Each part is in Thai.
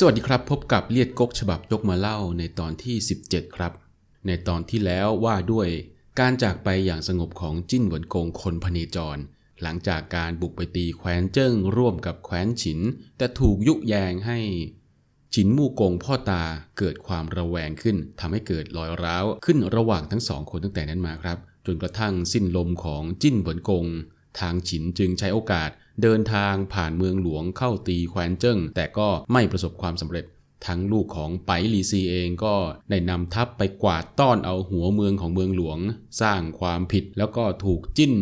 สวัสดีครับ พบกับเลียดกกฉบับยกมาเล่าในตอนที่ 17 ครับ ในตอนที่แล้วว่าด้วยการจากไปอย่างสงบของจิ้นเหวินกงคนพเนจร หลังจากการบุกไปตีแคว้นเจิ้งร่วมกับแคว้นฉิน แต่ถูกยุแยงให้ ฉินมู่กงพ่อตาเกิดความระแวงขึ้นทำให้เกิดรอยร้าวขึ้นระหว่างทั้งสองคนตั้งแต่นั้นมาครับ จนกระทั่งสิ้นลมของจิ้นเหวินกง ทางฉินจึงใช้โอกาส เดินทางผ่านเมืองหลวงเข้าตีแควนเจิ้งแต่ก็ไม่ประสบความสำเร็จ ทั้งลูกของไปหลีซีเองก็ได้นำทัพไปกวาดต้อนเอาหัวเมืองของเมืองหลวง สร้างความผิดแล้วก็ถูกจิ้น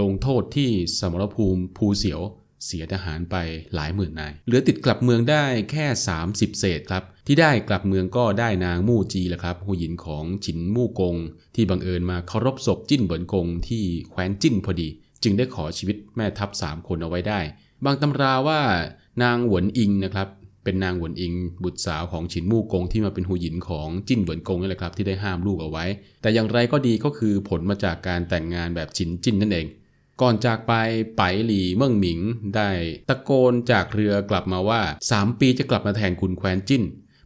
ลงโทษที่สมรภูมิภูเสียวเสียทหารไปหลายหมื่นนาย เหลือติดกลับเมืองได้แค่ 30 เศษครับ ที่ได้กลับเมืองก็ได้นางมู่จีแหละครับหูหญินของฉินมู่กง ที่บังเอิญมาเคารพศพจิ้นเบินกงที่แคว้นจิ้นพอดี จึงได้ขอชีวิตแม่ทัพ3คนเอาไว้ได้ บางตำราว่านางหวนอิงนะครับ เป็นนางหวนอิง บุตรสาวของฉินมู่กงที่มาเป็นหูหยินของจิ้นเหวินกงนี่แหละครับที่ได้ห้ามลูกเอาไว้ แต่อย่างไรก็ดีก็คือผลมาจากการแต่งงานแบบฉินจิ้นนั่นเอง ก่อนจากไปไปหลีเมิ่งหมิงได้ตะโกนจากเรือกลับมาว่า 3 ปีจะกลับมาแทนคุณแควนจิ้น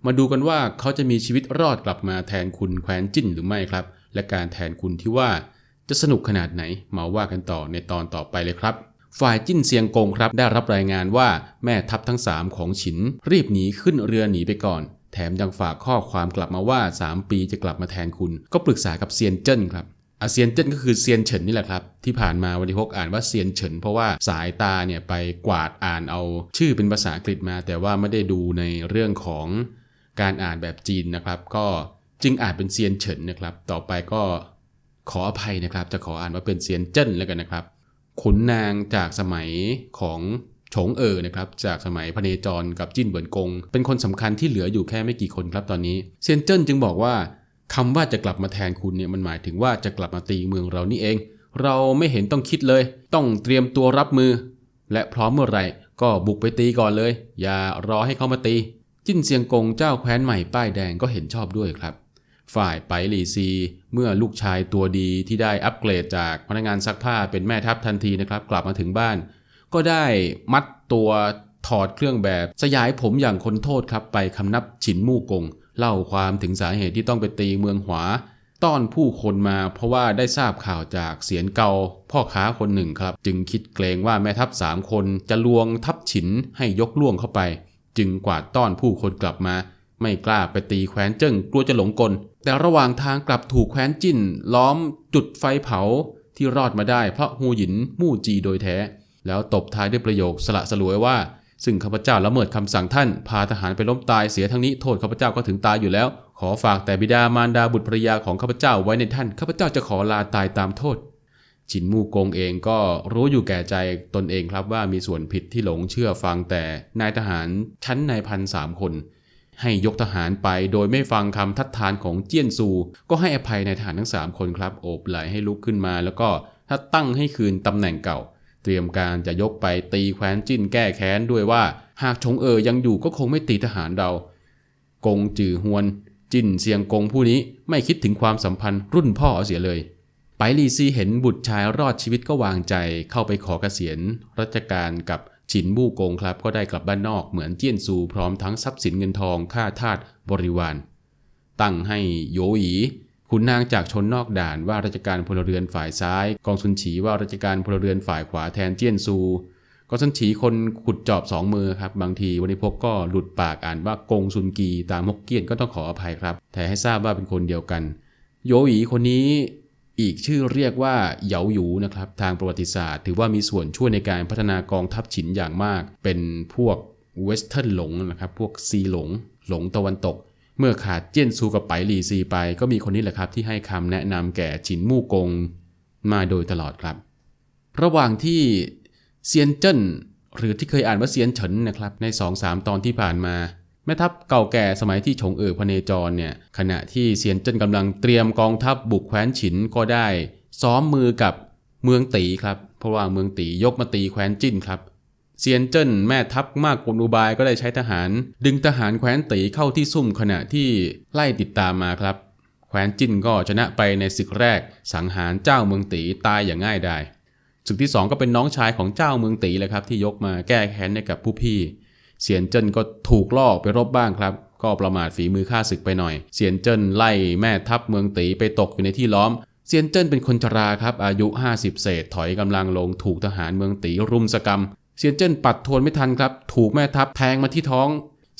มาดูกันว่าเขาจะมีชีวิตรอดกลับมาแทนคุณแควนจิ้นหรือไม่ครับ และการแทนคุณที่ว่า จะสนุกขนาดไหนมาว่ากันต่อในตอนต่อไปเลยครับฝ่ายจิ้นเซียงกงครับได้รับรายงานว่าแม่ทัพทั้ง 3 ของฉิน รีบหนีขึ้นเรือหนีไปก่อน แถมยังฝากข้อความกลับมาว่า 3 ปีจะกลับมาแทนคุณ ก็ปรึกษากับเซียนเจิ้นครับอาเซียนเจิ้นก็คือเซียนเฉินนี่แหละครับ ที่ผ่านมาวันที่พกอ่านว่าเซียนเฉิน เพราะว่าสายตาเนี่ยไปกวาดอ่านเอา ชื่อเป็นภาษาอังกฤษมา แต่ว่าไม่ได้ดูในเรื่องของการอ่านแบบจีนนะครับ ก็จึงอ่านเป็นเซียนเฉินนะครับ ต่อไปก็ ขออภัยนะครับ จะขออ่านว่าเป็นเซียนเจิ้นแล้วกันนะครับ ขุนนางจากสมัยของฉงเอ๋อนะครับจากสมัยพระเนจรกับจิ้นเหวินกง เป็นคนสำคัญที่เหลืออยู่แค่ไม่กี่คนครับตอนนี้เซียนเจิ้นจึงบอกว่าคำว่าจะกลับมาแทนคุณเนี่ยมันหมายถึงว่าจะกลับมาตีเมืองเรานี่เอง เราไม่เห็นต้องคิดเลย ต้องเตรียมตัวรับมือ และพร้อมเมื่อไหร่ก็บุกไปตีก่อนเลย อย่ารอให้เขามาตี จิ้นเซียงกงเจ้าแคว้นใหม่ป้ายแดงก็เห็นชอบด้วยครับ ฝ่ายไปหลีซี เมื่อลูกชายตัวดีที่ได้อัปเกรดจากพนักงานซักผ้าเป็นแม่ทัพทันทีนะครับ กลับมาถึงบ้าน ก็ได้มัดตัวถอดเครื่องแบบ สยายผมอย่างคนโทษครับ ไปคำนับฉินมู่กง เล่าความถึงสาเหตุที่ต้องไปตีเมืองหวาต้อนผู้คนมาเพราะว่าได้ทราบข่าวจากเสียนเกาพ่อค้าคนหนึ่งครับ จึงคิดเกรงว่าแม่ทัพสามคนจะลวงทัพฉินให้ยกล่วงเข้าไป จึงกวาดต้อนผู้คนกลับมา ไม่กล้าไปตีแคว้นเจิ้งกลัวจะหลงกล แต่ระหว่างทางกลับถูกแคว้นจิ้น ล้อมจุดไฟเผาที่รอดมาได้เพราะฮูหยินมู่จีโดยแท้ แล้วตบท้ายด้วยประโยคสละสลวยว่า ซึ่งข้าพเจ้าละเมิดคำสั่งท่าน พาทหารไปล้มตายเสียทั้งนี้โทษข้าพเจ้าก็ถึงตายอยู่แล้ว ขอฝากแต่บิดามารดาบุตรภรยาของข้าพเจ้าไว้ในท่านข้าพเจ้าจะขอลาตายตามโทษฉินมู่กงเองก็รู้อยู่แก่ใจตนเองครับว่ามีส่วนผิดที่หลงเชื่อฟังแต่นายทหารชั้นนายพันสามคน ให้ยกทหารไปโดยไม่ฟังคำทัดทานของเจี้ยนซู ก็ให้อภัยนายทหารทั้ง 3 คนครับ โอบไหลให้ลุกขึ้นมา แล้วก็ถ้าตั้งให้คืนตำแหน่งเก่า เตรียมการจะยกไปตีแคว้นจิ้นแก้แค้นด้วยว่า หากชงเอ๋อยังอยู่ก็คงไม่ตีทหารเรา กงจือฮวน จิ้นเซียงกงผู้นี้ไม่คิดถึงความสัมพันธ์รุ่นพ่อเสียเลยไปลีซีเห็นบุตรชายรอดชีวิตก็วางใจเข้าไปขอเกษียณรัชการกับ ฉินมู่กงครับก็ได้กลับบ้านนอกเหมือนเจี้ยนซูพร้อมทั้งทรัพย์สินเงินทองค่าทาสบริวาร ตั้งให้โยหยีขุนนางจากชนนอกด่านว่าราชการพลเรือนฝ่ายซ้าย กองซุนฉีว่าราชการพลเรือนฝ่ายขวาแทนเจี้ยนซูกองซุนฉีคนขุดจอบสองมือครับ บางทีวันนี้พกก็หลุดปากอ่านว่ากงซุนกีตามฮกเกี้ยนก็ต้องขออภัยครับ แต่ให้ทราบว่าเป็นคนเดียวกัน โยหยีคนนี้ อีกชื่อเรียกว่าเหยาหยูนะครับทางประวัติศาสตร์ ถือว่ามีส่วนช่วยในการพัฒนากองทัพฉินอย่างมาก เป็นพวกเวสเทิร์นหลงนะครับพวกซีหลง หลงตะวันตก เมื่อขาดเจี้ยนซูกับไปหลีซีไป ก็มีคนนี้แหละครับที่ให้คำแนะนำแก่ฉินมู่กงมาโดยตลอดครับ ระหว่างที่เซียนเจิ้นหรือที่เคยอ่านว่าเซียนเฉินนะครับใน 2-3 ตอนที่ผ่านมา แม่ทัพเก่าแก่สมัยที่ชงเอ๋อพเนจรเนี่ยขณะที่เซียนเจิ้นกำลังเตรียมกองทัพบุกแคว้นฉินก็ได้ ซ้อมมือกับเมืองตีครับ เพราะว่าเมืองตียกมาตีแคว้นจิ้นครับเซียนเจิ้นแม่ทัพมากกลอุบายก็ได้ใช้ทหาร ดึงทหารแคว้นตีเข้าที่ซุ่มขณะที่ไล่ติดตามมาครับ แคว้นจิ้นก็ชนะไปในศึกแรก สังหารเจ้าเมืองตีตายอย่างง่ายดายศึกที่ 2 ก็เป็นน้องชายของเจ้าเมืองตีเลยครับที่ยกมาแก้แค้นให้กับผู้พี่ เซียนเจิ้นก็ถูกล่อไปรบบ้างครับ ก็ประมาทฝีมือฆ่าศึกไปหน่อยเซียนเจิ้นไล่แม่ทัพเมืองตีไปตกอยู่ในที่ล้อม เซียนเจิ้นเป็นคนชราครับอายุ 50 เศษถอยกำลังลงถูกทหารเมืองตีรุมสกรรม เซียนเจิ้นปัดทวนไม่ทันครับ ถูกแม่ทัพแทงมาที่ท้อง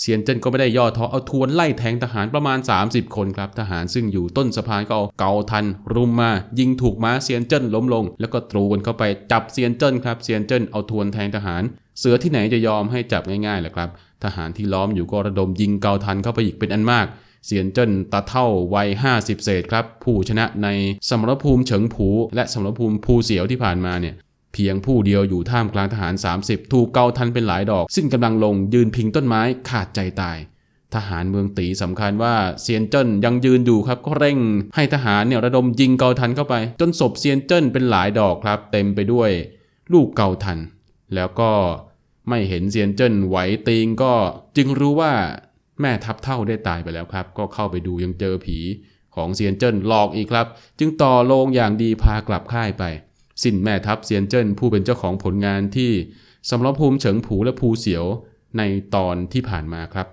เซียนเจิ้นก็ไม่ได้ย่อท้อเอาทวนไล่แทงทหารประมาณ 30 คนครับทหารซึ่งอยู่ต้นสะพานก็เอาเกาทัน รุมมา ยิงถูกม้าเซียนเจิ้นล้มลง แล้วก็ตรูกันเข้าไปจับเซียนเจิ้นครับเซียนเจิ้นเอาทวนแทงทหาร เสือที่ไหนจะยอมให้จับง่ายๆล่ะครับ ทหารที่ล้อมอยู่ก็ระดมยิงเกาทันเข้าไปอีกเป็นอันมากเซียนเจิ้นตาเท่าวัย 50 เศษครับ ผู้ชนะในสมรภูมิเฉิงผู และสมรภูมิภูเสียวที่ผ่านมาเนี่ยเพียงผู้เดียวอยู่ท่ามกลางทหาร 30 ถูกเกาทันเป็นหลายดอก ซึ่งกำลังลงยืนพิงต้นไม้ขาดใจตาย ทหารเมืองตีสำคัญว่าเซียนเจิ้นยังยืนอยู่ครับก็เร่ง ให้ทหารเนี่ยระดมยิงเกาทันเข้าไป จนศพเซียนเจิ้นเป็นหลายดอกครับ เต็มไปด้วย ลูกเกาทัน แล้วก็ไม่เห็นเซียนเจิ้นไหวตีงก็จึงรู้ว่าแม่ทัพเท่าได้ตายไปแล้วครับ ก็เข้าไปดูยังเจอผีของเซียนเจิ้นหลอกอีกครับ จึงต่อโลงอย่างดีพากลับค่ายไป สิ้นแม่ทัพเซียนเจิ้นผู้เป็นเจ้าของผลงานที่สำรับภูมิเฉิงผูและภูเสียวในตอนที่ผ่านมาครับ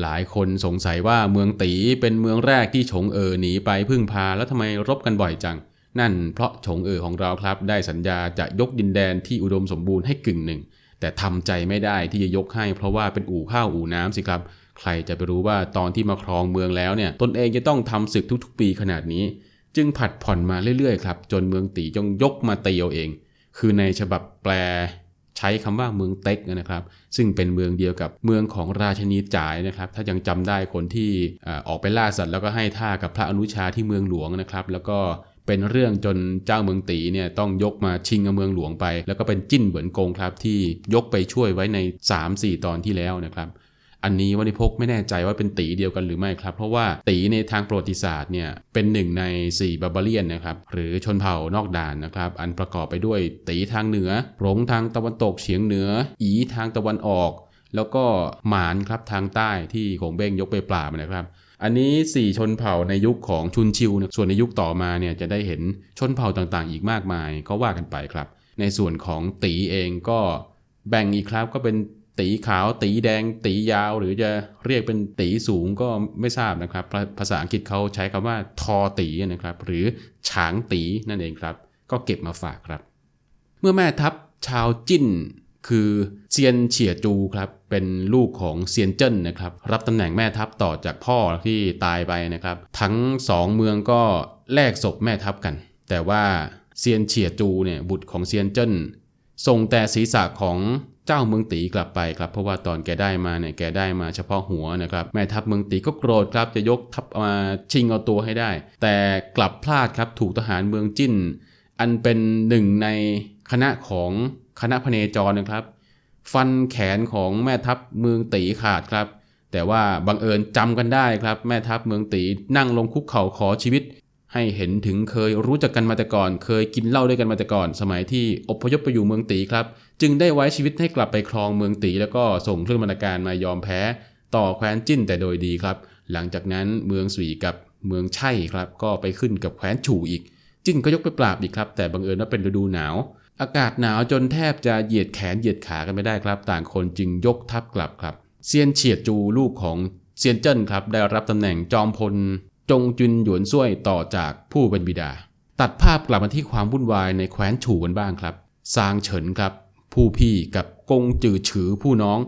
หลายคนสงสัยว่าเมืองตีเป็นเมืองแรกที่ฉงเอ๋อหนีไปพึ่งพาแล้วทำไมรบกันบ่อยจัง นั่นเพราะฉงเอ๋อของเราครับ ได้สัญญาจะยกดินแดนที่อุดมสมบูรณ์ให้กึ่งหนึ่ง แต่ทำใจไม่ได้ที่จะยกให้เพราะว่าเป็นอู่ข้าวอู่น้ำสิครับ ใครจะไปรู้ว่าตอนที่มาครองเมืองแล้วเนี่ยตนเองจะต้องทำศึกทุกๆ ปีขนาดนี้ จึงผัดผ่อนมาเรื่อยๆครับจนเมืองตีจงยกมาตีเอาเอง คือในฉบับแปลใช้คำว่าเมืองเต็กนะครับ ซึ่งเป็นเมืองเดียวกับเมืองของราชนีจ่ายนะครับ ถ้ายังจำได้คนที่ออกไปล่าสัตว์แล้วก็ให้ท่ากับพระอนุชาที่เมืองหลวงนะครับ แล้วก็ เป็นเรื่องจนเจ้าเมืองตีเนี่ยต้องยกมาชิงเมืองหลวงไป แล้วก็เป็นจิ้นเหวินกงครับที่ยกไปช่วยไว้ใน 3-4 ตอนที่แล้วนะครับอันนี้วันิพกไม่แน่ใจว่าเป็นตีเดียวกันหรือไม่ครับ เพราะว่าตีในทางประวัติศาสตร์เนี่ยเป็นหนึ่งใน 4บาบาเลียนนะครับหรือชนเผ่านอกด่านนะครับ อันประกอบไปด้วยตีทางเหนือหลงทางตะวันตกเฉียงเหนือ อีทางตะวันออก แล้วก็หมานครับทางใต้ที่ของเบ้งยกไปปราบนะครับ อันนี้ 4 ชนเผ่าในยุคของชุนชิวนะส่วนในยุคต่อมาเนี่ยจะได้เห็นชนเผ่าต่างๆ อีกมากมายก็ว่ากันไปครับ ในส่วนของตีเองก็แบ่งอีกครับก็เป็นตีขาวตีแดง ตียาว หรือจะเรียกเป็นตีสูงก็ไม่ทราบนะครับ ภาษาอังกฤษเขาใช้คำว่าทอตีนะครับ หรือฉางตีนั่นเองครับ ก็เก็บมาฝากครับ เมื่อแม่ทัพชาวจิ้นคือเซียนเฉียจูครับ เป็นลูกของเซียนเจิ้นนะครับรับตำแหน่งแม่ทัพต่อจากพ่อที่ตายไปนะครับ ทั้งสองเมืองก็แลกศพแม่ทัพกัน แต่ว่าเซียนเฉียจูเนี่ยบุตรของเซียนเจิ้นส่งแต่ศีรษะของเจ้าเมืองตีกลับไปครับ เพราะว่าตอนแกได้มาเนี่ยแกได้มาเฉพาะหัวนะครับ แม่ทัพเมืองตีก็โกรธครับจะยกทัพมาชิงเอาตัวให้ได้ แต่กลับพลาดครับถูกทหารเมืองจิ้น อันเป็นหนึ่งในคณะของคณะพเนจรนะครับ ฟันแขนของแม่ทัพเมืองตีขาดครับ แต่ว่าบังเอิญจำกันได้ครับ แม่ทัพเมืองตีนั่งลงคุกเข่าขอชีวิต ให้เห็นถึงเคยรู้จักกันมาแต่ก่อน เคยกินเหล้าด้วยกันมาแต่ก่อน สมัยที่อพยพไปอยู่เมืองตีครับ จึงได้ไว้ชีวิตให้กลับไปครองเมืองตี แล้วก็ส่งเครื่องบรรณาการมายอมแพ้ ต่อแคว้นจิ้นแต่โดยดีครับ หลังจากนั้นเมืองสวีกับเมืองไช่ครับ ก็ไปขึ้นกับแคว้นฉู่อีก จิ้นก็ยกไปปราบอีกครับ แต่บังเอิญว่าเป็นฤดูหนาว อากาศหนาวจนแทบจะเหยียดแขนเหยียดขากันไม่ได้ครับ ต่างคนจึงยกทัพกลับครับเซียนเฉียดจูลูกของเซียนเจิ้นครับได้รับตำแหน่งจอมพล จงจุนหยวนซ่วยต่อจากผู้เป็นบิดา ตัดภาพกลับมาที่ความวุ่นวายในแคว้นฉู่กันบ้างครับซางเฉินครับ ผู้พี่กับกงจือฉือผู้น้อง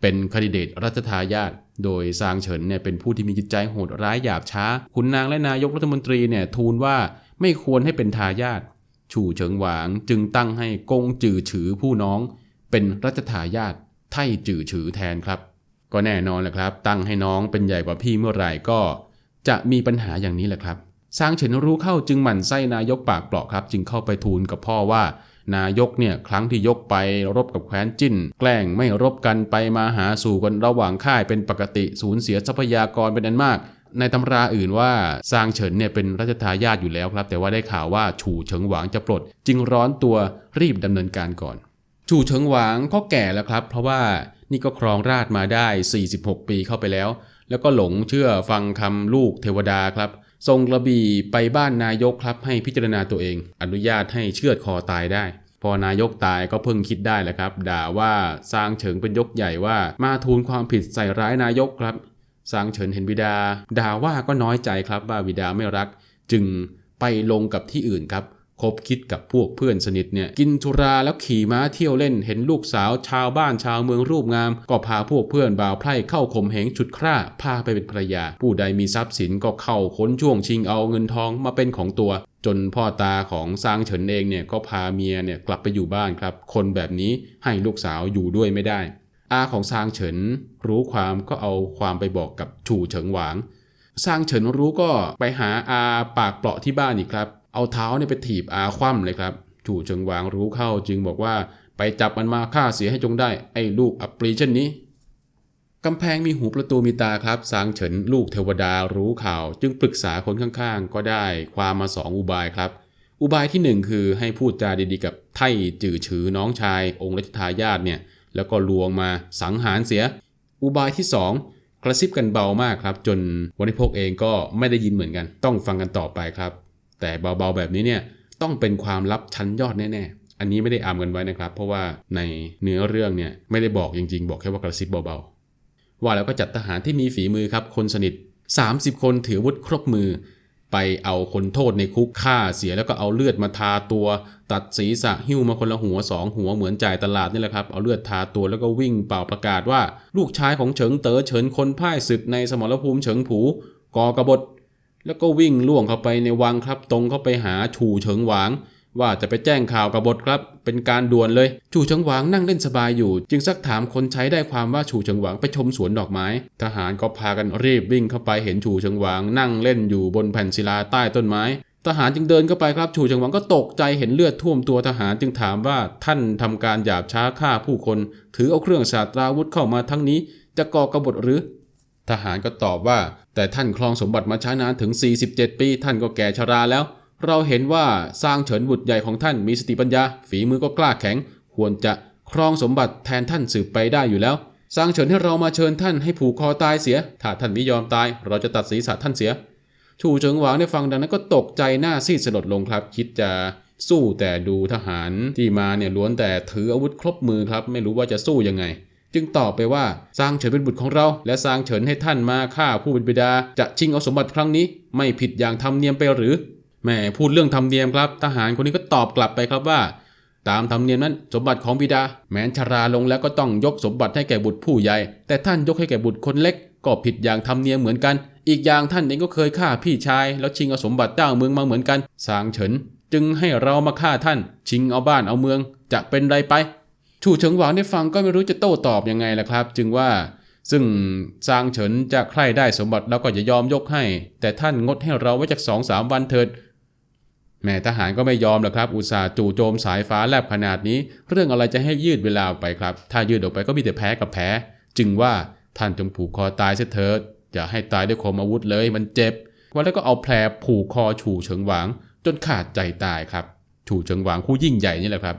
เป็นคดิเดตรัชทายาทโดยซางเฉินเนี่ยเป็นผู้ที่มีจิตใจโหดร้ายหยาบช้าขุนนางและนายกรัฐมนตรีเนี่ยทูลว่าไม่ควรให้เป็นทายาท ฉู่เฉิงหวางจึงตั้งให้กงจือฉือผู้น้องเป็นรัชทายาทไท่จือฉือแทนครับ ก็แน่นอนแหละครับ ตั้งให้น้องเป็นใหญ่กว่าพี่เมื่อไหร่ก็ จะมีปัญหาอย่างนี้แหละครับซางเฉินรู้เข้าจึงหมั่นไส้นายกปากเปราะครับ จึงเข้าไปทูลกับพ่อว่า นายกเนี่ยครั้งที่ยกไปรบกับแคว้นจิ้น แกล้งไม่รบกันไปมาหาสู่กันระหว่างค่ายเป็นปกติสูญเสียทรัพยากรเป็นอันมาก ในตำราอื่นว่าซางเฉินเนี่ยเป็นรัชทายาทอยู่แล้วครับ แต่ว่าได้ข่าวว่าฉู่เฉิงหวางจะปลด จึงร้อนตัวรีบดำเนินการก่อนฉู่เฉิงหวางก็แก่แล้วครับ เพราะว่านี่ก็ครองราชมาได้ 46 ปีเข้าไปแล้ว แล้วก็หลงเชื่อฟังคำลูกเทวดาครับทรงกระบี่ไปบ้านนายกครับ ให้พิจารณาตัวเอง อนุญาตให้เชือดคอตายได้ พอนายกตายก็เพิ่งคิดได้แหละครับ ด่าว่าซางเฉิงเป็นยกใหญ่ว่ามาทูลความผิดใส่ร้ายนายกครับ ซางเฉินเห็นบิดาด่าว่าก็น้อยใจครับว่าบิดาไม่รัก จึงไปลงกับที่อื่นครับคบคิดกับพวกเพื่อนสนิทเนี่ยกินสุราแล้วขี่ม้าเที่ยวเล่นเห็นลูกสาวชาวบ้านชาวเมืองรูปงาม ก็พาพวกเพื่อนบ่าวไพร่เข้าข่มเหงฉุดคร่าพาไปเป็นภรรยา ผู้ใดมีทรัพย์สินก็เข้าค้นช่วงชิงเอาเงินทองมาเป็นของตัว จนพ่อตาของซางเฉินเองเนี่ยก็พาเมียเนี่ยกลับไปอยู่บ้านครับ คนแบบนี้ให้ลูกสาวอยู่ด้วยไม่ได้ อาของซางเฉินรู้ความก็เอาความไปบอกกับฉู่เฉิงหวางซางเฉินรู้ก็ไปหาอาปากเปราะที่บ้านอีกครับ เอาเท้าเนี่ยไปถีบอาคว่ำเลยครับจู่เฉิงหวางรู้เข้าจึงบอกว่าไปจับมันมาฆ่าเสียให้จงได้ ไอ้ลูกอัปรีเช่นนี้กำแพงมีหูประตูมีตาครับซางเฉินลูกเทวดารู้ข่าว จึงปรึกษาคนข้างๆ ก็ได้ความมาสองอุบายครับ อุบายที่หนึ่งคือให้พูดจาดีๆกับไท่จื่อฉือน้องชาย องค์รัชทายาทเนี่ย แล้วก็ลวงมาสังหารเสีย อุบายที่สองกระซิบกันเบามากครับ จนวันิพกเองก็ไม่ได้ยินเหมือนกัน ต้องฟังกันต่อไปครับ แต่เบาๆแบบนี้เนี่ยต้องเป็นความลับชั้นยอดแน่ๆ อันนี้ไม่ได้อามกันไว้นะครับ เพราะว่าในเนื้อเรื่องเนี่ยไม่ได้บอกจริง ๆ บอกแค่ว่ากระซิบเบาๆว่าแล้วก็จัดทหารที่มีฝีมือครับคนสนิท 30 คนถือวุธครบมือ ไปเอาคนโทษในคุกฆ่าเสียแล้วก็เอาเลือดมาทาตัว ตัดศีรษะหิ้วมาคนละหัวสองหัวเหมือนจ่ายตลาดนี่แหละครับ เอาเลือดทาตัวแล้วก็วิ่งเป่าประกาศว่า ลูกชายของเฉิงเต๋อเฉินคนพ่ายศึกในสมรภูมิเฉิงผูก่อกบฏแล้วก็วิ่งล่วงเข้าไปในวังครับตรงเข้าไปหาชูเฉิงหวาง ว่าจะไปแจ้งข่าวกบฏครับ เป็นการด่วนเลยฉู่เฉิงหวางนั่งเล่นสบายอยู่ จึงซักถามคนใช้ได้ความว่าฉู่เฉิงหวางไปชมสวนดอกไม้ ทหารก็พากันรีบวิ่งเข้าไปเห็นฉู่เฉิงหวางนั่งเล่นอยู่บนแผ่นศิลาใต้ต้นไม้ ทหารจึงเดินเข้าไปครับฉู่เฉิงหวางก็ตกใจเห็นเลือดท่วมตัวทหารจึงถามว่าท่านทำการหยาบช้าฆ่าผู้คน ถือเอาเครื่องศาสตราวุธเข้ามาทั้งนี้ จะก่อกบฏหรือทหารก็ตอบว่า แต่ท่านครองสมบัติมาช้านานถึง 47 ปี ท่านก็แก่ชราแล้ว เราเห็นว่าสร้างเฉินบุตรใหญ่ของท่านมีสติปัญญา ฝีมือก็กล้าแข็ง ควรจะครองสมบัติแทนท่านสืบไปได้อยู่แล้ว สร้างเฉินให้เรามาเชิญท่านให้ผูกคอตายเสีย ถ้าท่านไม่ยอมตาย เราจะตัดศีรษะท่านเสีย ชูเฉิงหวางได้ฟังดังนั้นก็ตกใจหน้าซีดสลดลงครับ คิดจะสู้แต่ดูทหารที่มาเนี่ยล้วนแต่ถืออาวุธครบมือครับ ไม่รู้ว่าจะสู้ยังไง จึงตอบไปว่าสร้างเฉินเป็นบุตรของเรา และสร้างเฉินให้ท่านมาฆ่าผู้เป็นบิดา จะชิงเอาสมบัติครั้งนี้ ไม่ผิดอย่างธรรมเนียมไปหรือ แม่พูดเรื่องธรรมเนียมครับ ทหารคนนี้ก็ตอบกลับไปครับว่า ตามธรรมเนียมนั้น สมบัติของบิดา แม้นชราลงแล้วก็ต้องยกสมบัติให้แก่บุตรผู้ใหญ่ แต่ท่านยกให้แก่บุตรคนเล็ก ก็ผิดอย่างธรรมเนียมเหมือนกัน อีกอย่างท่านเองก็เคยฆ่าพี่ชาย แล้วชิงเอาสมบัติเจ้าเมืองมาเหมือนกัน สางเฉิน จึงให้เรามาฆ่าท่าน ชิงเอาบ้านเอาเมือง จะเป็นไรไปชูเฉิงหวางได้ฟังก็ไม่รู้จะโต้ตอบยังไงล่ะครับ จึงว่าซึ่งซางเฉินจะใคร่ได้สมบัติแล้วก็จะยอมยกให้ แต่ท่านงดให้เราไว้จากสองสามวันเถิด แม่ทหารก็ไม่ยอมหรอกครับ อุตส่าห์จู่โจมสายฟ้าแลบขนาดนี้ เรื่องอะไรจะให้ยืดเวลาออกไปครับ ถ้ายืดออกไปก็มีแต่แพ้กับแพ้ จึงว่าท่านจงผูกคอตายเสียเถิดอย่าให้ตายด้วยคมอาวุธเลยมันเจ็บวันแล้วก็เอาแผลผูกคอฉู่เฉิงหวาง จนขาดใจตายครับฉู่เฉิงหวางคู่ยิ่งใหญ่นี่แหละครับ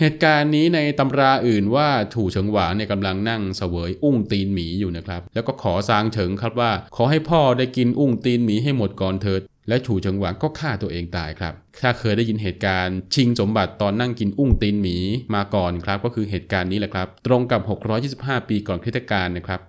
เหตุการณ์นี้ในตำราอื่นว่าฉู่เฉิงหวางเนี่ยกำลังนั่งเสวยอุ้งตีนหมีอยู่นะครับ แล้วก็ขอซางเฉิงครับว่า ขอให้พ่อได้กินอุ้งตีนหมีให้หมดก่อนเถิด และฉู่เฉิงหวางก็ฆ่าตัวเองตายครับ ถ้าเคยได้ยินเหตุการณ์ชิงสมบัติตอนนั่งกินอุ้งตีนหมีมาก่อนครับ ก็คือเหตุการณ์นี้แหละครับ ตรงกับ 625 ปีก่อนคริสตกาลนะครับ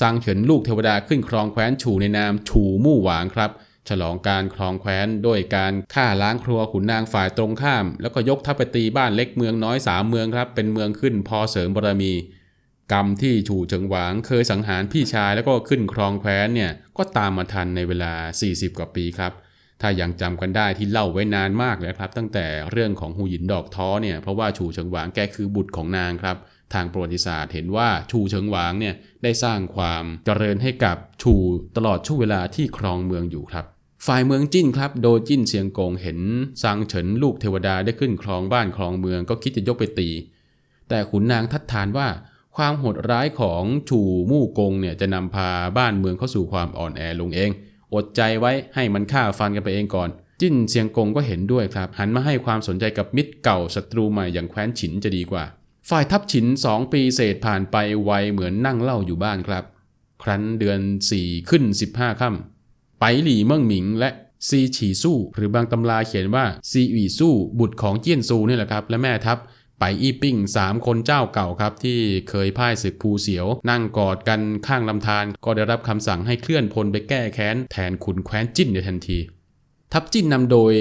ซางเฉินลูกเทวดาขึ้นครองแคว้นฉูในนามฉูมู่หวางครับ ฉลองการครองแคว้นด้วยการฆ่าล้างครัวขุนนางฝ่ายตรงข้าม แล้วก็ยกทัพไปตีบ้านเล็กเมืองน้อยสามเมืองครับ เป็นเมืองขึ้นพอเสริมบารมี กรรมที่ฉูเฉิงหวางเคยสังหารพี่ชายแล้วก็ขึ้นครองแคว้นเนี่ยก็ตามมาทันในเวลา 40 กว่าปีครับ ถ้ายังจำกันได้ที่เล่าไว้นานมากเลยครับ ตั้งแต่เรื่องของหูหยินดอกท้อเนี่ยเพราะว่าฉูเฉิงหวางแกคือบุตรของนางครับ ทางประวัติศาสตร์เห็นว่าชูเฉิงหวางเนี่ยได้สร้างความเจริญให้กับชูตลอดช่วงเวลาที่ครองเมืองอยู่ครับฝ่ายเมืองจิ้นครับ โดยจิ้นเสียงกงเห็นซางเฉินลูกเทวดาได้ขึ้นครองบ้านครองเมืองก็คิดจะยกไปตี แต่ขุนนางทัดทานว่า ความโหดร้ายของชูมู่กงเนี่ยจะนำพาบ้านเมืองเข้าสู่ความอ่อนแอลงเอง อดใจไว้ให้มันฆ่าฟันกันไปเองก่อน จิ้นเสียงกงก็เห็นด้วยครับ หันมาให้ความสนใจกับมิตรเก่าศัตรูใหม่อย่างแคว้นฉินจะดีกว่า ฝ่ายทัพฉินสองปีเศษผ่านไปไวเหมือนนั่งเล่าอยู่บ้านครับ ครั้นเดือน 4 ขึ้น 15ค่ำไปหลี่เมิ่งหมิงและซีฉีสู้หรือบางตำราเขียนว่าซีอีสู้บุตรของเจี้ยนซูนี่แหละครับและแม่ทัพ ไปอีปิ้งสามคนเจ้าเก่าครับที่เคยพ่ายศึกภูเสียว นั่งกอดกันข้างลำธารก็ได้รับคำสั่งให้เคลื่อนพลไปแก้แค้น แทนขุนแคว้นจิ้นในทันที ทัพจิ้นนำโดย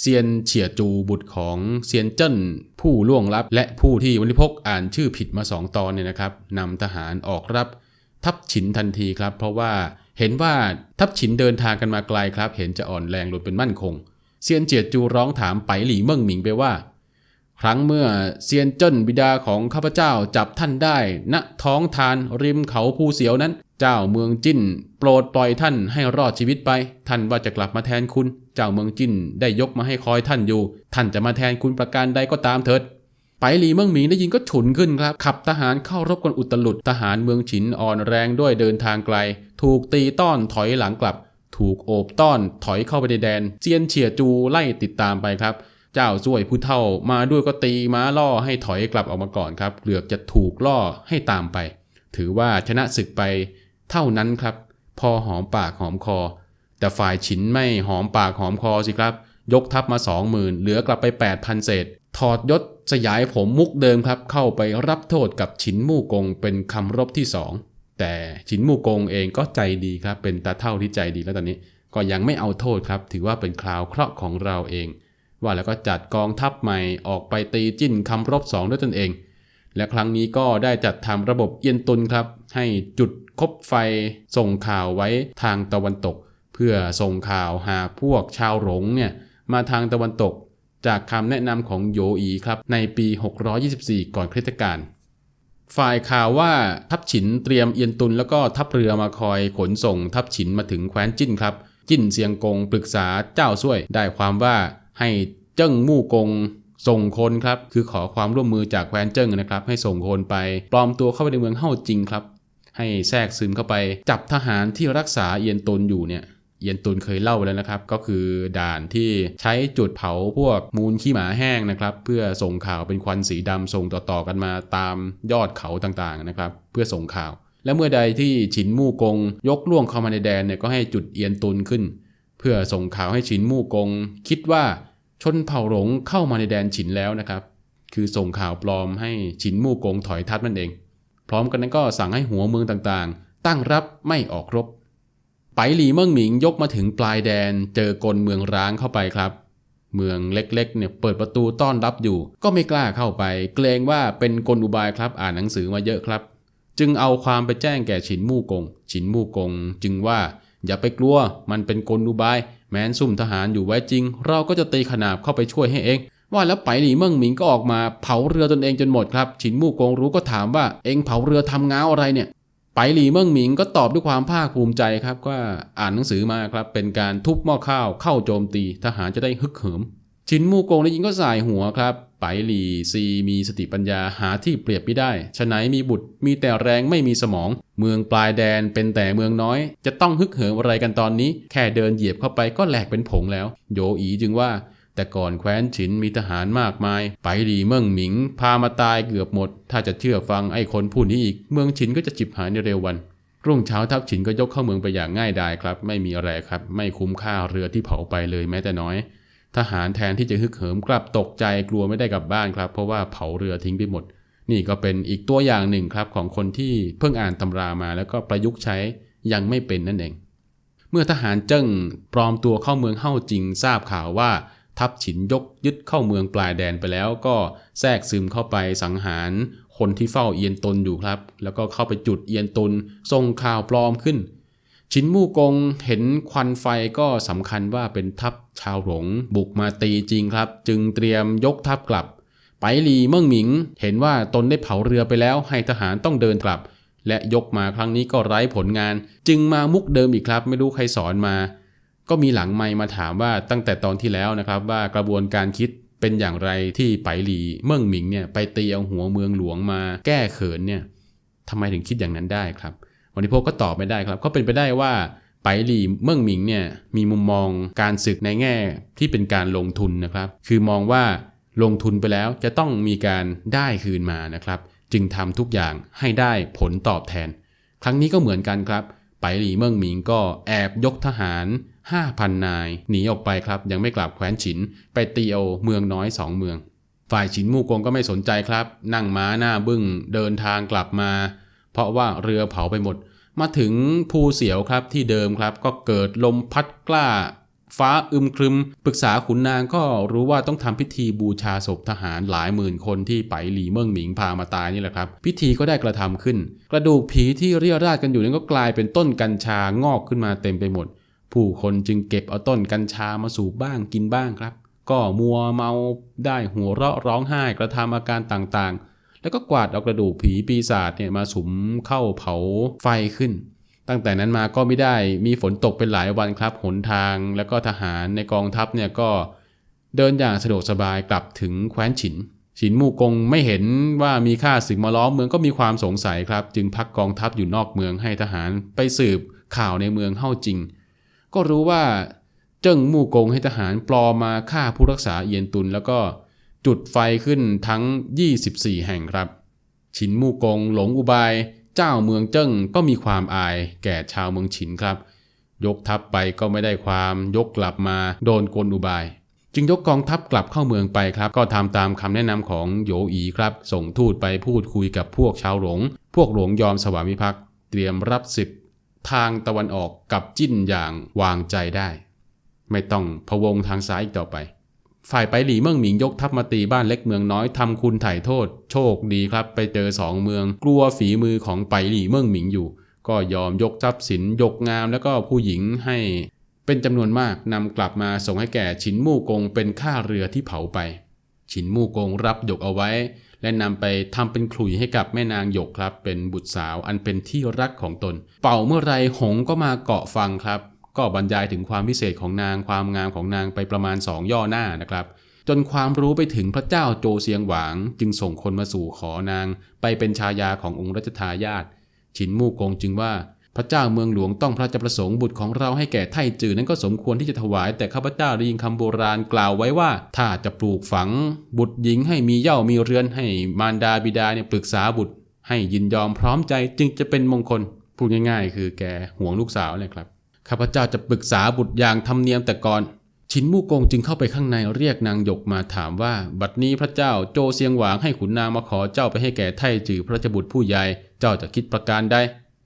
เซียนเฉียจูบุตรของเซียนเจิ้นผู้ล่วงลับ และผู้ที่วันิพกอ่านชื่อผิดมาสองตอนเนี่ยนะครับนำทหารออกรับทัพฉินทันทีครับ เพราะว่าเห็นว่าทัพฉินเดินทางกันมาไกลครับ เห็นจะอ่อนแรงลงเป็นมั่นคง เซียนเจียจูร้องถามไปหลี่เมิ่งหมิงไปว่า ครั้งเมื่อเซียนเจิ้นบิดาของข้าพเจ้าจับท่านได้ ณท้องทานริมเขาภูเสียวนั้น เจ้าเมืองจิ้น โปรดปล่อยท่านให้รอดชีวิตไป ท่านว่าจะกลับมาแทนคุณ เจ้าเมืองจิ้นได้ยกมาให้คอยท่านอยู่ ท่านจะมาแทนคุณประการใดก็ตามเถิดไปหลีเมืองหมิงได้ยินก็ฉุนขึ้นครับ ขับทหารเข้ารบกันอุตลุดทหารเมืองฉินอ่อนแรงด้วยเดินทางไกล ถูกตีต้อนถอยหลังกลับ ถูกโอบต้อนถอยเข้าไปในแดนเจียนเฉียจูไล่ติดตามไปครับ เจ้าช่วยผู้เท่ามาด้วยก็ตีม้าล่อให้ถอยกลับออกมาก่อนครับเกือบจะถูกล่อให้ตามไป ถือว่าชนะศึกไปเท่านั้นครับ พอหอมปากหอมคอ แต่ฝ่ายฉินไม่หอมปากหอมคอสิครับ ยกทัพมาสองหมื่นเหลือกลับไป 8,000 เศษ ถอดยศสยายผมมุกเดิมครับ เข้าไปรับโทษกับฉินมู่กงเป็นคำรบที่สองแต่ฉินมู่กงเองก็ใจดีครับ เป็นตาเท่าที่ใจดีแล้วตอนนี้ ก็ยังไม่เอาโทษครับ ถือว่าเป็นคราวเคราะห์ของเราเอง ว่าแล้วก็จัดกองทัพใหม่ออกไปตีจิ้นคำรบสองด้วยตนเอง และครั้งนี้ก็ได้จัดทำระบบเอียนตุนครับ ให้จุดคบไฟส่งข่าวไว้ทางตะวันตก เพื่อส่งข่าวหาพวกชาวหลงเนี่ยมาทางตะวันตก จากคำแนะนำของโยอีครับในปี 624 ก่อนคริสตกาลฝ่ายข่าวว่าทัพฉินเตรียมเอียนตุนแล้วก็ทัพเรือมาคอยขนส่งทัพฉินมาถึงแคว้นจิ้นครับ จิ้นเซียงกงปรึกษาเจ้าช่วยได้ความว่า ให้เจิ้งมู่กงส่งคนครับคือขอความร่วมมือจากแคว้นเจิ้งนะครับ ให้ส่งคนไปปลอมตัวเข้าไปในเมืองเฮ่าจิงครับ ให้แทรกซึมเข้าไปจับทหารที่รักษาเอียนตุนอยู่เนี่ยเอียนตุนเคยเล่าไปแล้วนะครับ ก็คือด่านที่ใช้จุดเผาพวกมูลขี้หมาแห้งนะครับ เพื่อส่งข่าวเป็นควันสีดำส่งต่อๆกันมาตามยอดเขาต่างๆนะครับ เพื่อส่งข่าว และเมื่อใดที่ฉินมู่กง ยกล่วงเข้ามาในแดนเนี่ยก็ให้จุดเอียนตุนขึ้น เพื่อส่งข่าวให้ฉินมู่กง คิดว่า ชนเผ่าหลงเข้ามาในแดนฉินแล้วนะครับ คือส่งข่าวปลอมให้ฉินมู่กงถอยทัพนั่นเอง พร้อมกันนั้นก็สั่งให้หัวเมืองต่างๆ ตั้งรับไม่ออกรบ ไปหลีเมิ่งหมิงยกมาถึงปลายแดนเจอกลเมืองร้างเข้าไปครับ เมืองเล็กๆเนี่ยเปิดประตูต้อนรับอยู่ ก็ไม่กล้าเข้าไป เกรงว่าเป็นกลอุบายครับอ่านหนังสือมาเยอะครับ จึงเอาความไปแจ้งแก่ฉินมู่กงฉินมู่กง จึงว่าอย่าไปกลัวมันเป็นกลอุบาย แม้นซุ่มทหารอยู่ไว้จริง เราก็จะตีขนาบเข้าไปช่วยให้เอง ว่าแล้วไปหลีเมิ่งหมิงก็ออกมาเผาเรือตนเองจนหมดครับ ฉินมู่กงรู้ก็ถามว่าเองเผาเรือทำง้าวอะไรเนี่ยไปหลีเมิ่งหมิงก็ตอบด้วยความภาคภูมิใจครับว่าอ่านหนังสือมาครับเป็นการทุบหม้อข้าวเข้าโจมตี ทหารจะได้ฮึกเหิมชินมู่กงได้ยินก็สายหัวครับ ไปหลีซีมีสติปัญญาหาที่เปรียบไม่ได้ฉะไหนมีบุตรมีแต่แรงไม่มีสมอง เมืองปลายแดนเป็นแต่เมืองน้อย จะต้องฮึกเหิมอะไรกันตอนนี้ แค่เดินเหยียบเข้าไปก็แหลกเป็นผงแล้ว โยอีจึงว่า แต่ก่อนแคว้นฉินมีทหารมากมาย ไปหลีเมืองหมิง พามาตายเกือบหมด ถ้าจะเชื่อฟังไอ้คนผู้นี้อีก เมืองฉินก็จะจิบหายในเร็ววัน รุ่งเช้าทัพฉินก็ยกเข้าเมืองไปอย่างง่ายดายครับ ไม่มีอะไรครับ ไม่คุ้มค่าเรือที่เผาไปเลยแม้แต่น้อย ทหารแทนที่จะฮึกเหิมกลับตกใจกลัวไม่ได้กลับบ้านครับ เพราะว่าเผาเรือทิ้งไปหมด นี่ก็เป็นอีกตัวอย่างหนึ่งครับของคนที่เพิ่งอ่านตำรามาแล้วก็ประยุกต์ใช้ยังไม่เป็นนั่นเอง เมื่อทหารเจิ้งปลอมตัวเข้าเมืองเฮ่าจริงทราบข่าวว่า ทัพฉินยกยึดเข้าเมืองปลายแดนไปแล้ว ก็แทรกซึมเข้าไปสังหารคนที่เฝ้าเอียนตนอยู่ครับ แล้วก็เข้าไปจุดเอียนตนส่งข่าวปลอมขึ้น ชินมู่กงเห็นควันไฟก็สำคัญว่าเป็นทัพชาวหลงบุกมาตีจริงครับ จึงเตรียมยกทัพกลับ ไปหลีเมิ่งหมิง เห็นว่าตนได้เผาเรือไปแล้วให้ทหารต้องเดินกลับ และยกมาครั้งนี้ก็ไร้ผลงาน จึงมามุกเดิมอีกครับ ไม่รู้ใครสอนมา ก็มีหลังไมค์มาถามว่าตั้งแต่ตอนที่แล้วนะครับ ว่ากระบวนการคิดเป็นอย่างไรที่ไปหลีเมิ่งหมิงเนี่ยไปตีเอาหัวเมืองหลวงมาแก้เขินเนี่ยทำไมถึงคิดอย่างนั้นได้ครับ วันนี้พวกก็ตอบไม่ได้ครับ ก็เป็นไปได้ว่าไปหลีเมิ่งหมิงเนี่ยมีมุมมองการศึกในแง่ที่เป็นการลงทุนนะครับ คือมองว่าลงทุนไปแล้วจะต้องมีการได้คืนมานะครับ จึงทำทุกอย่างให้ได้ผลตอบแทน ครั้งนี้ก็เหมือนกันครับ ไปหลีเมิ่งหมิงก็แอบยกทหาร 5,000 นาย หนีออกไปครับ ยังไม่กลับแคว้นฉิน ไปตีเอาเมืองน้อยสองเมือง ฝ่ายฉินมู่กงก็ไม่สนใจครับ นั่งม้าหน้าบึ้งเดินทางกลับมา เพราะว่าเรือเผาไปหมด มาถึงภูเสียวครับที่เดิมครับ ก็เกิดลมพัดกล้า ฟ้าอึมครึม ปรึกษาขุนนางก็รู้ว่าต้องทำพิธีบูชาศพทหารหลายหมื่นคนที่ไปหลีเมิ่งหมิงพามาตายนี่แหละครับ พิธีก็ได้กระทำขึ้น กระดูกผีที่เรียราดกันอยู่นั้นก็กลายเป็นต้นกัญชางอกขึ้นมาเต็มไปหมด ผู้คนจึงเก็บเอาต้นกัญชามาสูบบ้างกินบ้างครับก็มัวเมาได้หัวเราะร้องไห้กระทำอาการต่าง แล้วก็กวาดเอากระดูกผีปีศาจเนี่ยมาสุมเข้าเผาไฟขึ้น ตั้งแต่นั้นมาก็ไม่ได้มีฝนตกเป็นหลายวันครับหนทางแล้วก็ทหารในกองทัพเนี่ยก็เดินอย่างสะดวกสบายกลับถึงแคว้นฉิน ฉินมู่กงไม่เห็นว่ามีข้าศึกมาล้อมเมืองก็มีความสงสัยครับ จึงพักกองทัพอยู่นอกเมืองให้ทหารไปสืบข่าวในเมืองเฮาจริง ก็รู้ว่าเจิ้งมู่กงให้ทหารปลอมมาฆ่าผู้รักษาเอียนตุนแล้วก็ จุดไฟขึ้นทั้ง 24 แห่งครับ ฉินมู่กงหลงอุบาย เจ้าเมืองเจิ้งก็มีความอายแก่ชาวเมืองฉินครับ ยกทัพไปก็ไม่ได้ความยกกลับมาโดนกลอุบาย จึงยกกองทัพกลับเข้าเมืองไปครับ ก็ทำตามคำแนะนำของโยอีครับ ส่งทูตไปพูดคุยกับพวกชาวหลง พวกหลงยอมสวามิภักดิ์เตรียมรับศึกทางตะวันออกกับจิ้นอย่างวางใจได้ ไม่ต้องพะวงทางซ้ายอีกต่อไป ฝ่ายไปหลี่เมืองหมิงยกทัพมาตีบ้านเล็กเมืองน้อยทำคุณไถ่โทษ โชคดีครับ ไปเจอสองเมือง กลัวฝีมือของไปหลี่เมืองหมิงอยู่ ก็ยอมยกทรัพย์สินยกงามแล้วก็ผู้หญิงให้เป็นจำนวนมากนำกลับมาส่งให้แก่ฉินมู่กงเป็นค่าเรือที่เผาไป ฉินมู่กงรับยกเอาไว้ และนำไปทำเป็นขลุ่ยให้กับแม่นางหยกครับ เป็นบุตรสาวอันเป็นที่รักของตน เป่าเมื่อไรหงก็มาเกาะฟังครับ ก็บรรยายถึงความพิเศษของนางความงามของนางไปประมาณสองย่อหน้านะครับ จนความรู้ไปถึงพระเจ้าโจเซียงหวาง จึงส่งคนมาสู่ขอนาง ไปเป็นชายาขององค์รัชทายาทฉินมู่กงจึงว่าพระเจ้าเมืองหลวงต้องพระราชประสงค์บุตรของเราให้แก่ไทจือนั้นก็สมควรที่จะถวาย แต่ข้าพเจ้าได้ยินคำโบราณกล่าวไว้ว่า ถ้าจะปลูกฝัง บุตรหญิงให้มีเย่ามีเรือนให้มารดาบิดาเนี่ยปรึกษาบุตร ให้ยินยอมพร้อมใจจึงจะเป็นมงคลพูดง่ายๆ คือแกห่วงลูกสาวเลยครับ ข้าพเจ้าจะปรึกษาบุตรอย่างธรรมเนียมแต่ก่อน ชินมู่กงจึงเข้าไปข้างในเรียกนางหยกมาถามว่า บัดนี้พระเจ้าโจเซียงหวางให้ขุนนางมาขอเจ้าไปให้แก่ไทจือพระราบุตรผู้ใหญ่เจ้าจะคิดประการใด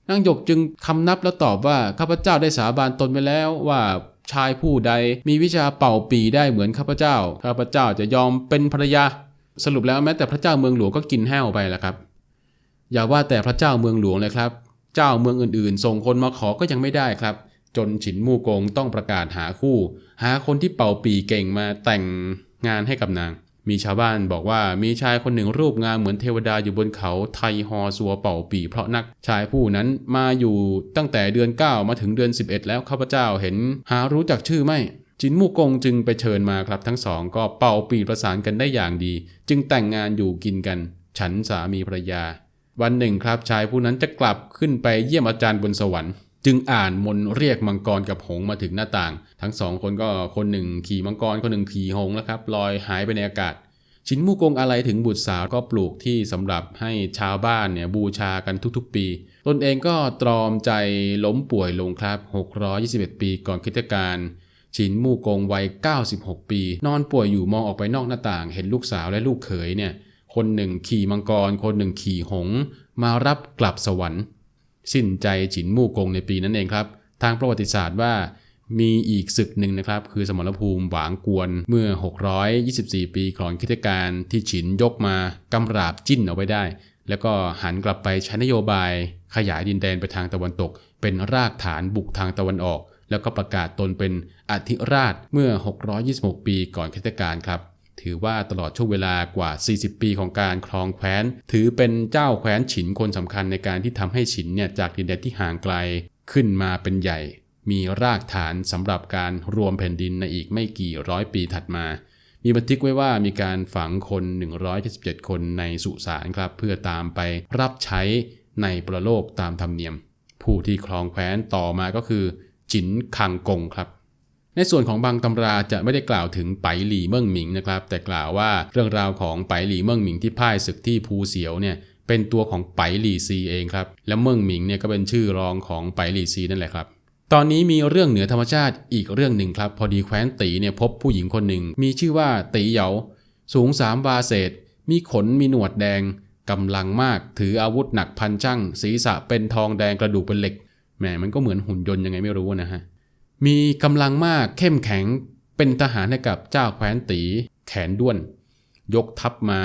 นางหยกจึงคำนับแล้วตอบว่าข้าพเจ้าได้สาบานตนไปแล้วว่าชายผู้ใดมีวิชาเป่าปีได้เหมือนข้าพเจ้า ข้าพเจ้าจะยอมเป็นภรรยา สรุปแล้วแม้แต่พระเจ้าเมืองหลวงก็กินแห้วไปแล้วครับ อย่าว่าแต่พระเจ้าเมืองหลวงเลยครับ เจ้าเมืองอื่นๆ ส่งคนมาขอก็ยังไม่ได้ครับ จนฉินมู่กงต้องประกาศหาคู่ หาคนที่เป่าปีเก่งมาแต่งงานให้กับนาง มีชาวบ้านบอกว่ามีชายคนหนึ่งรูปงามเหมือนเทวดาอยู่บนเขาไทฮอซัวเป่าปีเพราะนักชายผู้นั้นมาอยู่ตั้งแต่เดือน 9 มาถึงเดือน 11 แล้วข้าพเจ้าเห็นหารู้จักชื่อไม่จินมู่กงจึงไปเชิญมาครับทั้งสองก็เป่าปีประสานกันได้อย่างดี จึงแต่งงานอยู่กินกัน ฉันสามีภรรยา วันหนึ่งครับชายผู้นั้นจะกลับขึ้นไปเยี่ยมอาจารย์บนสวรรค์ จึงอ่านมนเรียกมังกรกับหงมาถึงหน้าต่าง ทั้งสองคนก็คนหนึ่งขี่มังกรคนหนึ่งขี่หงแล้วครับลอยหายไปในอากาศ ชินมู่กงอะไรถึงบุตรสาวก็ปลูกที่สำหรับให้ชาวบ้านเนี่ยบูชากันทุกๆ ปีตนเองก็ตรอมใจล้มป่วยลงครับ 621 ปีก่อนคริสตกาลชินมู่กงวัย 96 ปี นอนป่วยอยู่มองออกไปนอกหน้าต่าง เห็นลูกสาวและลูกเขยเนี่ย คนหนึ่งขี่มังกร คนหนึ่งขี่หง มารับกลับสวรรค์ สิ้นใจฉินมู่กงในปีนั้นเองครับ ทางประวัติศาสตร์ว่ามีอีกศึกหนึ่งนะครับ คือสมรภูมิหวางกวนเมื่อ 624 ปีก่อนคริสตกาลที่ฉินยกมากำราบจิ้นเอาไว้ได้ แล้วก็หันกลับไปใช้นโยบาย ขยายดินแดนไปทางตะวันตก เป็นรากฐานบุกทางตะวันออก แล้วก็ประกาศตนเป็นอธิราชเมื่อ 626 ปีก่อนคริสตกาลครับ ถือว่าตลอดช่วงเวลากว่า 40 ปีของการครองแคว้น ถือเป็นเจ้าแคว้นฉินคนสำคัญในการที่ทำให้ฉินเนี่ยจากดินแดนที่ห่างไกลขึ้นมาเป็นใหญ่ มีรากฐานสำหรับการรวมแผ่นดินในอีกไม่กี่ร้อยปีถัดมา มีบันทึกไว้ว่ามีการฝังคน 177 คนในสุสานครับ เพื่อตามไปรับใช้ในประโลกตามธรรมเนียม ผู้ที่ครองแคว้นต่อมาก็คือ จินคังกงครับ ในส่วนของบางตำราจะไม่ได้กล่าวถึงไปหลี่เมิ่งหมิงนะครับ แต่กล่าวว่าเรื่องราวของไปหลี่เมิ่งหมิงที่พ่ายศึกที่ภูเสียวเนี่ยเป็นตัวของไปหลี่ซีเองครับ และเมิ่งหมิงเนี่ยก็เป็นชื่อรองของไปหลี่ซีนั่นแหละครับ ตอนนี้มีเรื่องเหนือธรรมชาติอีกเรื่องหนึ่งครับ พอดีแคว้นตีเนี่ยพบผู้หญิงคนหนึ่ง มีชื่อว่าตีเหยาสูงสามวาเศษ มีขนมีหนวดแดงกำลังมาก ถืออาวุธหนักพันช่างศีรษะเป็นทองแดงกระดูกเป็นเหล็กแหมมันก็เหมือนหุ่นยนต์ยังไงไม่รู้นะฮะ มีกำลังมากเข้มแข็งเป็นทหารให้กับเจ้าแคว้นตีแขนด้วน ยกทัพมา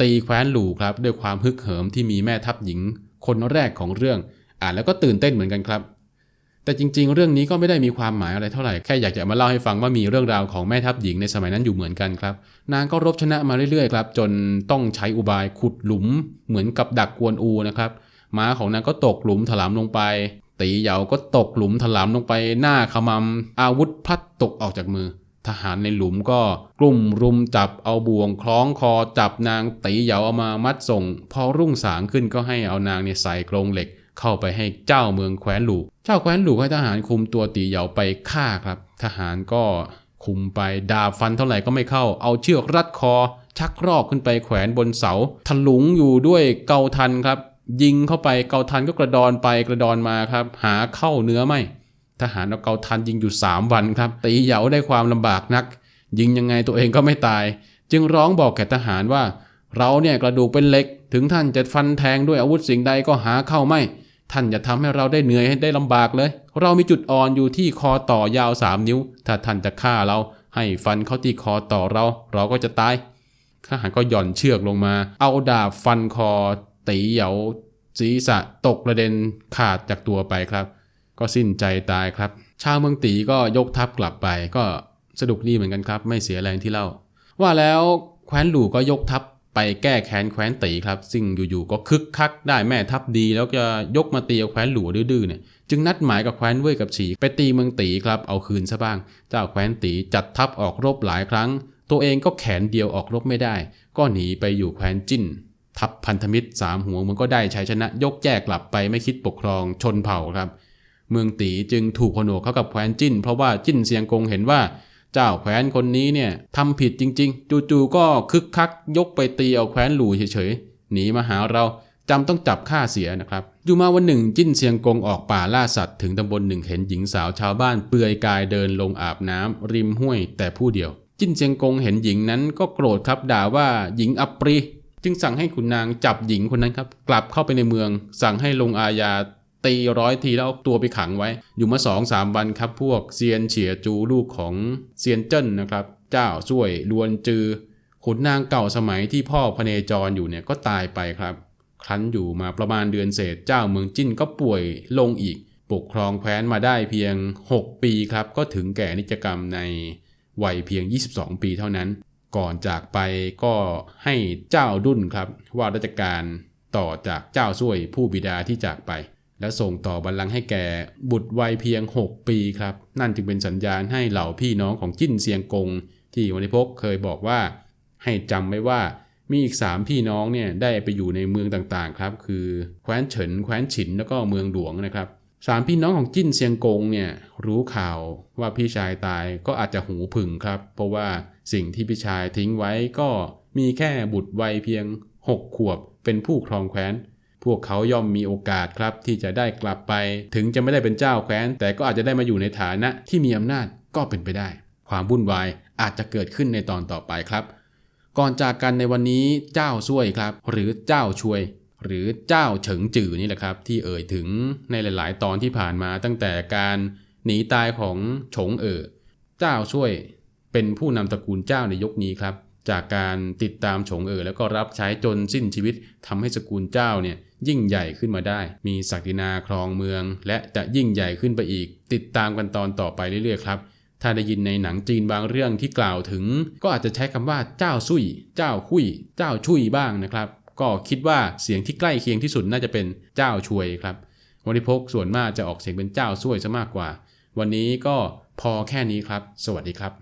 ตีแคว้นหลู่ครับ ด้วยความฮึกเหิมที่มีแม่ทัพหญิง คนแรกของเรื่อง อ่านแล้วก็ตื่นเต้นเหมือนกันครับ แต่จริง ๆ เรื่องนี้ก็ไม่ได้มีความหมายอะไรเท่าไหร่แค่อยากจะมาเล่าให้ฟังว่ามีเรื่องราวของแม่ทัพหญิงในสมัยนั้นอยู่เหมือนกันครับ นางก็รบชนะมาเรื่อยๆครับ จนต้องใช้อุบายขุดหลุม เหมือนกับดักกวนอูนะครับม้าของนางก็ตกหลุมถลำลงไป ตีเหยาก็ตกหลุมถลำลงไปหน้าขมำอาวุธพลัดตกออกจากมือ ทหารในหลุมก็กลุ่มรุมจับเอาบ่วงคล้องคอจับนางตีเหยาเอามามัดส่ง พอรุ่งสางขึ้นก็ให้เอานางเนี่ยใส่กรงเหล็ก เข้าไปให้เจ้าเมืองแคว้นหลูเจ้าแคว้นหลูให้ทหารคุมตัวตีเหยาไปฆ่าครับ ทหารก็คุมไปดาบฟันเท่าไหร่ก็ไม่เข้า เอาเชือกรัดคอ ชักรอกขึ้นไปแขวนบนเสาถลุงอยู่ด้วยเกาทันครับ ยิงเข้าไปเกาทันก็กระดอนไปกระดอนมาครับ หาเข้าเนื้อไม่ทหารเอาเกาทันยิงอยู่ 3 วันครับตีเหยาได้ความลำบากนัก ยิงยังไงตัวเองก็ไม่ตาย จึงร้องบอกแก่ทหารว่า เราเนี่ยกระดูกเป็นเหล็ก ถึงท่านจะฟันแทงด้วยอาวุธสิ่งใดก็หาเข้าไม่ ท่านอย่าทำให้เราได้เหนื่อยให้ได้ลำบากเลย เรามีจุดอ่อนอยู่ที่คอต่อยาวสามนิ้ว ถ้าท่านจะฆ่าเรา ให้ฟันเข้าที่คอต่อเรา เราก็จะตายทหารก็หย่อนเชือกลงมา เอาดาบฟันคอ ตีเหยาศีรษะตกกระเด็นขาดจากตัวไปครับ ก็สิ้นใจตายครับ ชาวเมืองตีก็ยกทัพกลับไปก็สนุกดีเหมือนกันครับ ไม่เสียแรงที่เล่า ว่าแล้วแคว้นหลู่ก็ยกทัพไปแก้แค้นแคว้นตีครับ ซึ่งอยู่ๆก็คึกคักได้แม่ทัพดี แล้วจะยกมาตีเอาแคว้นหลู่ดื้อๆเนี่ยจึงนัดหมายกับแคว้นเว่ยกับฉีไปตีเมืองตีครับเอาคืนซะบ้าง เจ้าแคว้นตีจัดทัพออกรบหลายครั้ง ตัวเองก็แขนเดียวออกรบไม่ได้ ก็หนีไปอยู่แคว้นจิ้น ทัพพันธมิตรสามหัวมันก็ได้ชัยชนะยกแยกกลับไปไม่คิดปกครองชนเผ่าครับ เมืองตีจึงถูกผนวกเข้ากับแคว้นจิ้น เพราะว่าจิ้นเซียงกงเห็นว่าเจ้าแคว้นคนนี้เนี่ยทำผิดจริง ๆ จู่ๆก็คึกคักยกไปตีเอาแคว้นหลู่เฉยๆหนีมาหาเราจำต้องจับฆ่าเสียนะครับ อยู่มาวันหนึ่งจิ้นเซียงกงออกป่าล่าสัตว์ถึงตำบลหนึ่งเห็นหญิงสาวชาวบ้านเปลือยกายเดินลงอาบน้ำริมห้วยแต่ผู้เดียว จิ้นเซียงกงเห็นหญิงนั้นก็โกรธครับด่าว่าหญิงอัปรี จึงสั่งให้ขุนนางจับหญิงคนนั้นครับ กลับเข้าไปในเมือง สั่งให้ลงอาญาตีร้อยทีแล้วเอาตัวไปขังไว้ อยู่มาสองสามวันครับ พวกเซียนเฉียจูลูกของเซียนเจิ้นนะครับ เจ้าช่วยลวนจือขุนนางเก่าสมัยที่พ่อพเนจรอยู่เนี่ยก็ตายไปครับ ครั้นอยู่มาประมาณเดือนเศษเจ้าเมืองจิ้นก็ป่วยลงอีก ปกครองแคว้นมาได้เพียง 6 ปีครับ ก็ถึงแก่นิจกรรมในวัยเพียง 22 ปีเท่านั้น ก่อนจากไปก็ให้เจ้าดุนครับ ว่าราชการต่อจากเจ้าช่วยผู้บิดาที่จากไป และส่งต่อบัลลังก์ให้แก่บุตรวัยเพียง 6 ปีครับ นั่นจึงเป็นสัญญาณให้เหล่าพี่น้องของจิ้นเซียงกง ที่วันิพกเคยบอกว่า ให้จำไว้ว่ามีอีก 3 พี่น้องเนี่ยได้ไปอยู่ในเมืองต่างๆครับ คือแคว้นเฉินแคว้นฉินแล้วก็เมืองหลวงนะครับสามพี่น้องของจิ้นเซียงกงเนี่ยรู้ข่าวว่าพี่ชายตายก็อาจจะหูผึ่งครับ เพราะว่า สิ่งที่พี่ชายทิ้งไว้ก็มีแค่บุตรวัยเพียง6ขวบเป็นผู้ครองแคว้น พวกเขาย่อมมีโอกาสครับที่จะได้กลับไป ถึงจะไม่ได้เป็นเจ้าแคว้น แต่ก็อาจจะได้มาอยู่ในฐานะที่มีอำนาจก็เป็นไปได้ ความวุ่นวายอาจจะเกิดขึ้นในตอนต่อไปครับ ก่อนจากกันในวันนี้เจ้าช่วยครับ หรือเจ้าช่วย หรือเจ้าเฉิงจื่อนี่แหละครับ ที่เอ่ยถึงในหลาย ๆ ตอนที่ผ่านมาตั้งแต่การหนีตายของฉงเอ๋อเจ้าช่วย เป็นผู้นำตระกูลเจ้าในยกนี้ครับ จากการติดตามฉงเอ๋อแล้วก็รับใช้จนสิ้นชีวิตทำให้สกุลเจ้าเนี่ยยิ่งใหญ่ขึ้นมาได้ มีศักดินาครองเมือง และจะยิ่งใหญ่ขึ้นไปอีก ติดตามกันตอนต่อไปเรื่อยๆครับถ้าได้ยินในหนังจีนบางเรื่องที่กล่าวถึง ก็อาจจะใช้คำว่าเจ้าซุย เจ้าคุย เจ้าชุยบ้างนะครับ ก็คิดว่าเสียงที่ใกล้เคียงที่สุดน่าจะเป็นเจ้าช่วยครับวันนี้พกส่วนมากจะออกเสียงเป็นเจ้าซุยซะมากกว่า วันนี้ก็พอแค่นี้ครับ สวัสดีครับ